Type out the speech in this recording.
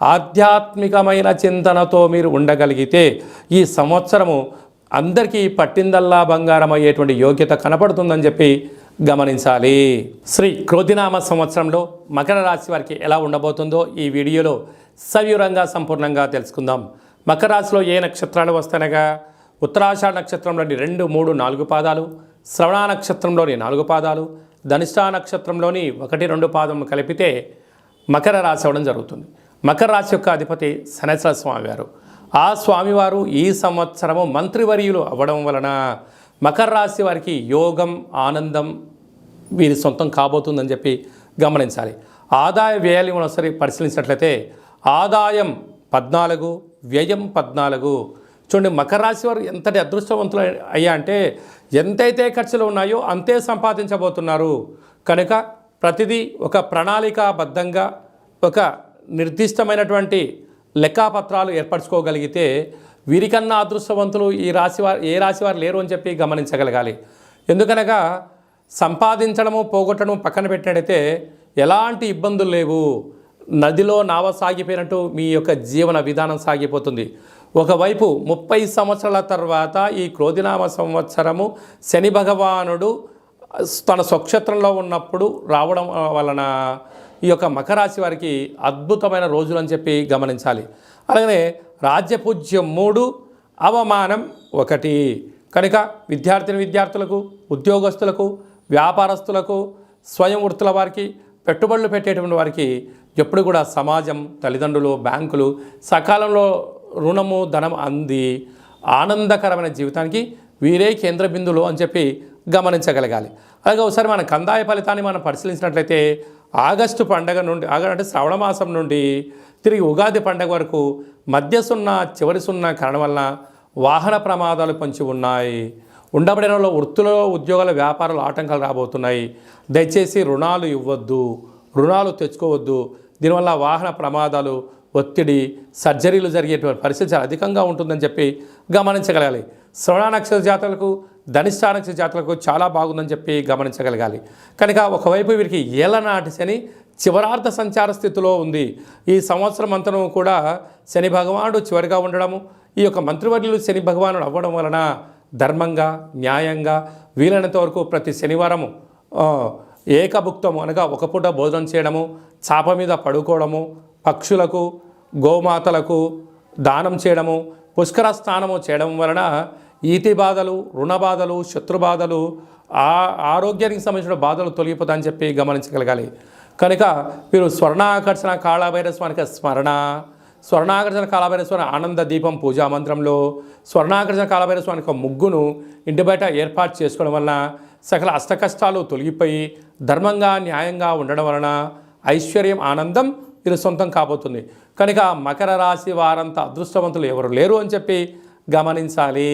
ఆధ్యాత్మికమైన చింతనతో మీరు ఉండగలిగితే ఈ సంవత్సరము అందరికీ పట్టిందల్లా బంగారం అయ్యేటువంటి యోగ్యత కనపడుతుందని చెప్పి గమనించాలి. శ్రీ క్రోధినామ సంవత్సరంలో మకర రాశి వారికి ఎలా ఉండబోతుందో ఈ వీడియోలో సవివరంగా సంపూర్ణంగా తెలుసుకుందాం. మకర రాశిలో ఏ నక్షత్రాలు వస్తానగా ఉత్తరాషాఢ నక్షత్రంలోని రెండు మూడు నాలుగు పాదాలు శ్రవణ నక్షత్రంలోని నాలుగు పాదాలు ధనిష్టా నక్షత్రంలోని ఒకటి రెండు పాదం కలిపితే మకర రాశి అవడం జరుగుతుంది. మకర రాశి యొక్క అధిపతి శనేశ్వర స్వామివారు ఆ స్వామివారు ఈ సంవత్సరము మంత్రివర్యులు అవ్వడం వలన మకర రాశి వారికి యోగం ఆనందం వీరి సొంతం కాబోతుందని చెప్పి గమనించాలి. ఆదాయ వ్యయాలు ఒకసారి పరిశీలించినట్లయితే ఆదాయం పద్నాలుగు వ్యయం పద్నాలుగు. చూడండి మకర రాశి వారు ఎంతటి అదృష్టవంతులు అయ్యా అంటే ఎంతైతే ఖర్చులు ఉన్నాయో అంతే సంపాదించబోతున్నారు. కనుక ప్రతిదీ ఒక ప్రణాళికాబద్ధంగా ఒక నిర్దిష్టమైనటువంటి లెక్కాపత్రాలు ఏర్పరచుకోగలిగితే వీరికన్నా అదృష్టవంతులు ఈ రాశి వారు ఏ రాశి వారు లేరు అని చెప్పి గమనించగలగాలి. ఎందుకనగా సంపాదించడము పోగొట్టడం పక్కన పెట్టినట్టయితే ఎలాంటి ఇబ్బందులు లేవు. నదిలో నావ సాగిపోయినట్టు మీ యొక్క జీవన విధానం సాగిపోతుంది. ఒకవైపు ముప్పై సంవత్సరాల తర్వాత ఈ క్రోధినామ సంవత్సరము శని భగవానుడు తన స్వక్షేత్రంలో ఉన్నప్పుడు రావడం వలన ఈ యొక్క మకరాశి వారికి అద్భుతమైన రోజులు అని చెప్పి గమనించాలి. అలాగనే రాజ్యపూజ్యం మూడు అవమానం ఒకటి. కనుక విద్యార్థిని విద్యార్థులకు ఉద్యోగస్తులకు వ్యాపారస్తులకు స్వయం వృత్తుల వారికి పెట్టుబడులు పెట్టేటువంటి వారికి ఎప్పుడు కూడా సమాజం తల్లిదండ్రులు బ్యాంకులు సకాలంలో రుణము ధనం అంది ఆనందకరమైన జీవితానికి వీరే కేంద్ర బిందువులు అని చెప్పి గమనించగలగాలి. అలాగే ఒకసారి మన కందాయ ఫలితాన్ని మనం పరిశీలించినట్లయితే ఆగస్టు పండగ నుండి ఆగ అంటే శ్రవణ మాసం నుండి తిరిగి ఉగాది పండగ వరకు మధ్య సున్నా చివరి సున్నా కారణం వలన వాహన ప్రమాదాలు పొంచి ఉన్నాయి. ఉండబడిన వృత్తులలో ఉద్యోగాల వ్యాపారాలు ఆటంకాలు రాబోతున్నాయి. దయచేసి రుణాలు ఇవ్వద్దు. రుణాలు తెచ్చుకోవద్దు. దీనివల్ల వాహన ప్రమాదాలు ఒత్తిడి సర్జరీలు జరిగేటువంటి పరిస్థితి అధికంగా ఉంటుందని చెప్పి గమనించగలగాలి. శ్రవణ నక్షత్ర జాతకులకు ధనిష్ట నక్షత్ర జాతకులకు చాలా బాగుందని చెప్పి గమనించగలగాలి. కనుక ఒకవైపు వీరికి ఏలనాటి శని చివరార్థ సంచార స్థితిలో ఉంది. ఈ సంవత్సరం అంతను కూడా శని భగవానుడు చివరిగా ఉండడము ఈ యొక్క మంత్రివర్యులు శని భగవానుడు అవ్వడం వలన ధర్మంగా న్యాయంగా వీలైనంత వరకు ప్రతి శనివారము ఏకభుక్తము అనగా ఒక పూట భోజనం చేయడము చాప మీద పడుకోవడము పక్షులకు గోమాతలకు దానం చేయడము పుష్కర స్నానము చేయడం వలన ఈతి బాధలు రుణ బాధలు శత్రు బాధలు ఆ ఆరోగ్యానికి సంబంధించిన బాధలు తొలగిపోతాయని చెప్పి గమనించగలగాలి. కనుక మీరు స్వర్ణాకర్షణ కాళభైరస్వానికి స్మరణ. స్వర్ణాకర్షణ కాళభైరస్వామి ఆనంద దీపం పూజా మంత్రంలో. స్వర్ణాకర్షణ కాళభైరస్వామి యొక్క ముగ్గును ఇంటి బయట ఏర్పాటు చేసుకోవడం వలన సకల అష్టకష్టాలు తొలగిపోయి ధర్మంగా న్యాయంగా ఉండడం వలన ఐశ్వర్యం ఆనందం వీరు సొంతం కాబోతుంది. కనుక మకర రాశి వారంత అదృష్టవంతులు ఎవరు లేరు అని చెప్పి గమనించాలి